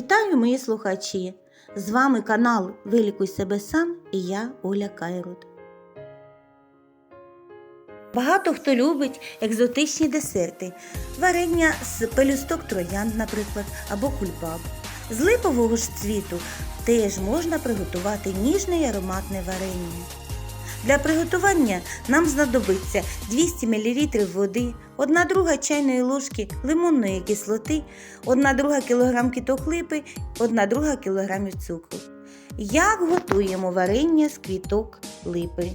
Вітаю, мої слухачі! З вами канал Вилікуй себе сам і я Оля Кайрут. Багато хто любить екзотичні десерти, варення з пелюсток троянд, наприклад, або кульбаб. З липового ж цвіту теж можна приготувати ніжне й ароматне варення. Для приготування нам знадобиться 200 мл води, 1 друга чайної ложки лимонної кислоти, 1 друга кг кіток липи, 1 друга кг цукру. Як готуємо варення з квіток липи?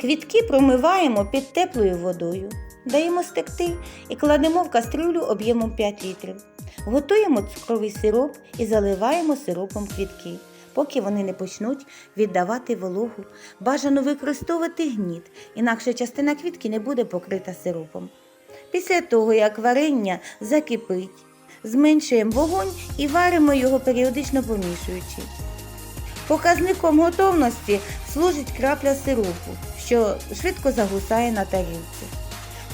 Квітки промиваємо під теплою водою, даємо стекти і кладемо в кастрюлю об'ємом 5 літрів. Готуємо цукровий сироп і заливаємо сиропом квітки. Поки вони не почнуть віддавати вологу, бажано використовувати гніт, інакше частина квітки не буде покрита сиропом. Після того, як варення закипить, зменшуємо вогонь і варимо його періодично помішуючи. Показником готовності служить крапля сиропу, що швидко загусає на тарілці.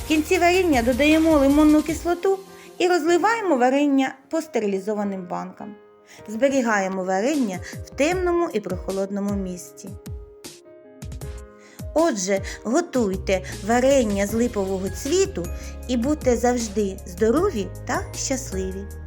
В кінці варення додаємо лимонну кислоту і розливаємо варення по стерилізованим банкам. Зберігаємо варення в темному і прохолодному місці. Отже, готуйте варення з липового цвіту і будьте завжди здорові та щасливі!